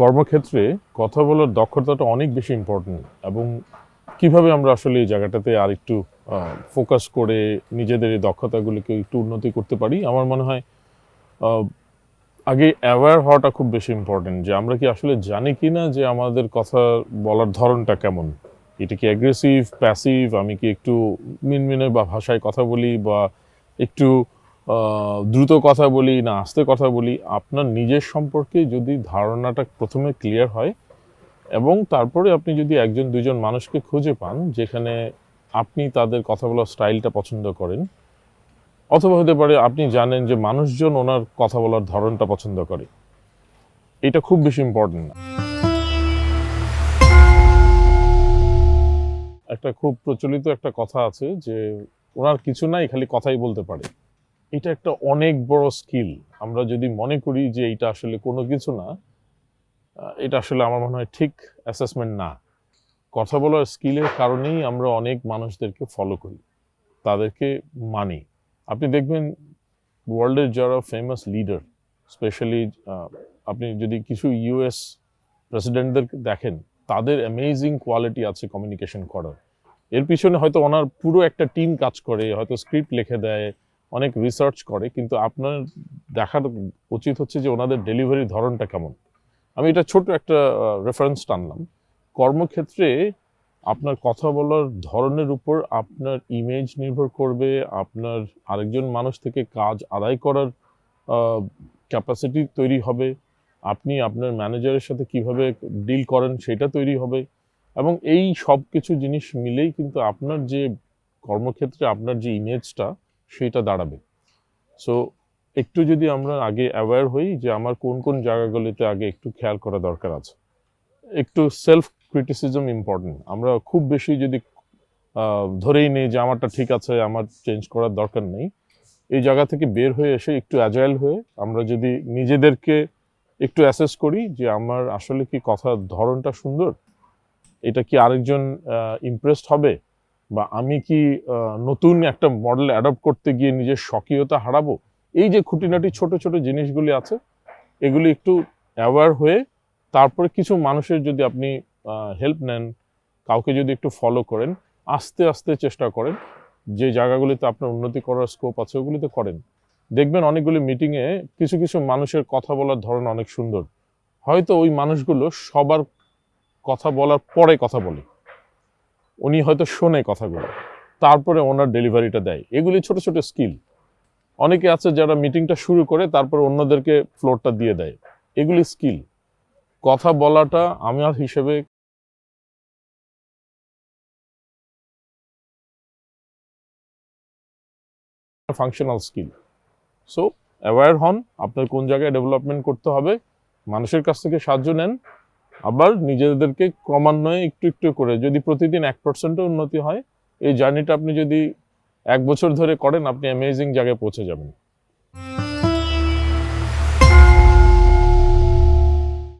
কর্মক্ষেত্রে কথা বলার দক্ষতাটা অনেক বেশি ইম্পর্টেন্ট এবং কীভাবে আমরা আসলে এই জায়গাটাতে আর একটু ফোকাস করে নিজেদের এই দক্ষতাগুলিকে একটু উন্নতি করতে পারি, আমার মনে হয় আগে অ্যাওয়্যার হওয়াটা খুব বেশি ইম্পর্টেন্ট যে আমরা কি আসলে জানি কি না যে আমাদের কথা বলার ধরনটা কেমন। এটা কি অ্যাগ্রেসিভ প্যাসিভ আমি কি একটু মিনমিনে বা ভাষায় কথা বলি বা একটু দ্রুত কথা বলি না আস্তে কথা বলি, আপনার নিজের সম্পর্কে যদি ধারণাটা প্রথমে ক্লিয়ার হয় এবং তারপরে আপনি যদি একজন, দুজন মানুষকে খুঁজে পান যেখানে আপনি তাদের কথা বলার স্টাইলটা পছন্দ করেন, অথবা হতে পারে আপনি জানেন যে মানুষজন ওনার কথা বলার ধরনটা পছন্দ করে, এটা খুব বেশি ইম্পর্টেন্ট না। একটা খুব প্রচলিত একটা কথা আছে যে ওনার কিছু নাই, খালি কথাই বলতে পারে। এটা একটা অনেক বড় স্কিল। আমরা যদি মনে করি যে এটা আসলে কোনো কিছু না এটা আসলে আমার মনে হয় ঠিক অ্যাসেসমেন্ট না। কথা বলার স্কিলের কারণেই আমরা অনেক মানুষদেরকে ফলো করি, তাদেরকে মানি। আপনি দেখবেন ওয়ার্ল্ডের যারা ফেমাস লিডার স্পেশালি আপনি যদি কিছু ইউএস প্রেসিডেন্টদের দেখেন, তাদের অ্যামেজিং কোয়ালিটি আছে কমিউনিকেশন করার। এর পিছনে হয়তো ওনার পুরো একটা টিম কাজ করে, হয়তো স্ক্রিপ্ট লিখে দেয় অনেক রিসার্চ করে, কিন্তু আপনার দেখার উচিত হচ্ছে যে ওনাদের ডেলিভারি ধরনটা কেমন। আমি এটা ছোট একটা রেফারেন্স টানলাম। কর্মক্ষেত্রে আপনার কথা বলার ধরনের উপর আপনার ইমেজ নির্ভর করবে, আপনার আরেকজন মানুষ থেকে কাজ আদায় করার ক্যাপাসিটি তৈরি হবে, আপনি আপনার ম্যানেজারের সাথে কীভাবে ডিল করেন সেটা তৈরি হবে, এবং এই সব কিছু জিনিস মিলেই কিন্তু আপনার যে কর্মক্ষেত্রে আপনার যে ইমেজটা সেটা দাঁড়াবে। সো একটু যদি আমরা আগে অ্যাওয়্যার হই যে আমার কোন কোন জায়গাগুলিতে আগে একটু খেয়াল করা দরকার আছে। একটু সেলফ ক্রিটিসিজম ইম্পর্টেন্ট আমরা খুব বেশি যদি ধরেই নেই যে আমারটা ঠিক আছে, আমার চেঞ্জ করার দরকার নেই। এই জায়গা থেকে বের হয়ে এসে একটু অ্যাজাইল হয়ে আমরা যদি নিজেদেরকে একটু অ্যাসেস করি যে আমার আসলে কি কথার ধরনটা সুন্দর, এটা কি আরেকজন ইমপ্রেসড হবে? বা আমি কি নতুন একটা মডেল অ্যাডপ্ট করতে গিয়ে নিজের স্বকীয়তা হারাবো? এই যে খুঁটিনাটি ছোট ছোট জিনিসগুলি আছে, এগুলি একটু অ্যাওয়ার হয়ে তারপরে কিছু মানুষের যদি আপনি হেল্প নেন, কাউকে যদি একটু ফলো করেন, আস্তে আস্তে চেষ্টা করেন, যে জায়গাগুলিতে আপনার উন্নতি করার স্কোপ আছে, ওগুলিতে করেন। দেখবেন অনেকগুলি মিটিংয়ে কিছু কিছু মানুষের কথা বলার ধরন অনেক সুন্দর। হয়তো ওই মানুষগুলো সবার কথা বলার পরে কথা বলে। উনি হয়তো শোনে কথাগুলো। তারপরে ওনার ডেলিভারিটা দেয়। এগুলি ছোট ছোট স্কিল। অনেকে আছে যারা মিটিংটা শুরু করে তারপরে অন্যদেরকে ফ্লোরটা দিয়ে দেয়। এগুলি স্কিল। কথা বলাটা আমার হিসেবে ফাংশনাল স্কিল সো অ্যাওয়্যার হন, আপনার কোন জায়গায় ডেভেলপমেন্ট করতে হবে। মানুষের কাছ থেকে সাহায্য নেন। আবার নিজেদেরকে ক্রমান্বয়ে একটু একটু করে যদি প্রতিদিন এক পার্সেন্টও উন্নতি হয়, এই জার্নিটা আপনি যদি এক বছর ধরে করেন, আপনি অ্যামেজিং জায়গায় পৌঁছে যাবেন।